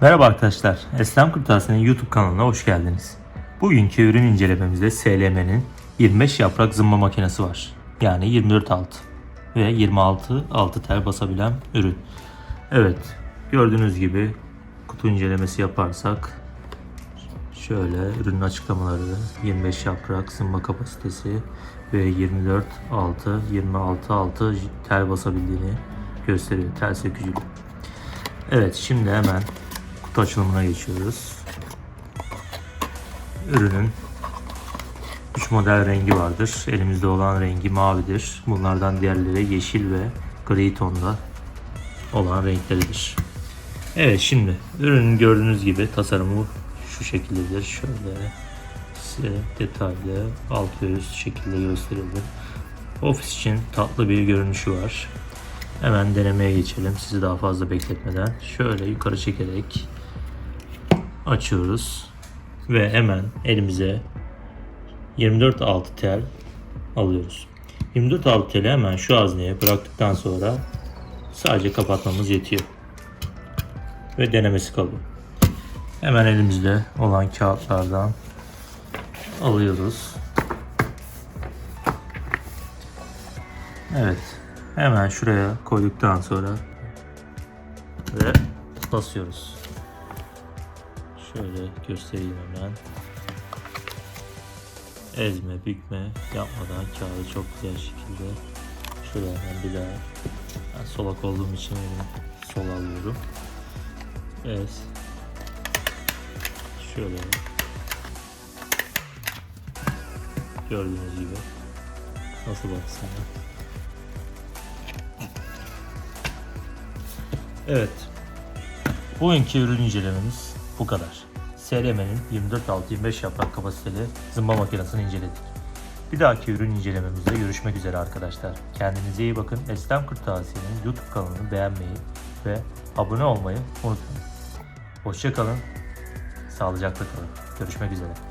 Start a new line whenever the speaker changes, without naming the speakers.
Merhaba arkadaşlar, Eslem Kırtasiye'nin YouTube kanalına hoş geldiniz. Bugünkü ürün incelememizde SLM'nin 25 yaprak zımba makinesi var. Yani 24 alt ve 26 altı tel basabilen ürün. Evet, gördüğünüz gibi kutu incelemesi yaparsak şöyle ürünün açıklamaları 25 yaprak zımba kapasitesi ve 24 altı 26 altı tel basabildiğini gösteriyor tel sökücülü. Evet şimdi hemen kutu açılımına geçiyoruz. Ürünün 3 model rengi vardır. Elimizde olan rengi mavidir. Bunlardan diğerleri yeşil ve gri tonda olan renkleridir. Evet şimdi ürünün gördüğünüz gibi tasarımı şu şekildedir. Şöyle size detaylı alt ve üst şekilde gösterelim. Ofis için tatlı bir görünüşü var. Hemen denemeye geçelim sizi daha fazla bekletmeden. Şöyle yukarı çekerek açıyoruz ve hemen elimize 24 altı tel alıyoruz. 24 altı teli hemen şu hazneye bıraktıktan sonra sadece kapatmamız yetiyor. Ve denemesi kalıyor. Hemen elimizde olan kağıtlardan alıyoruz. Evet. Hemen şuraya koyduktan sonra ve basıyoruz. Şöyle göstereyim hemen. Ezme, bükme yapmadan kağıdı çok güzel şekilde şöyle hemen bir daha ben solak olduğum için sol alıyorum. Evet. Şöyle gördüğünüz gibi nasıl baksana. Evet. Bugünkü ürün incelememiz bu kadar. SLM'nin 24-6-25 yaprak kapasiteli zımba makinesini inceledik. Bir dahaki ürün incelememizde görüşmek üzere arkadaşlar. Kendinize iyi bakın. Eslem Kırtasiye'nin YouTube kanalını beğenmeyi ve abone olmayı unutmayın. Hoşçakalın. Sağlıcakla kalın. Görüşmek üzere.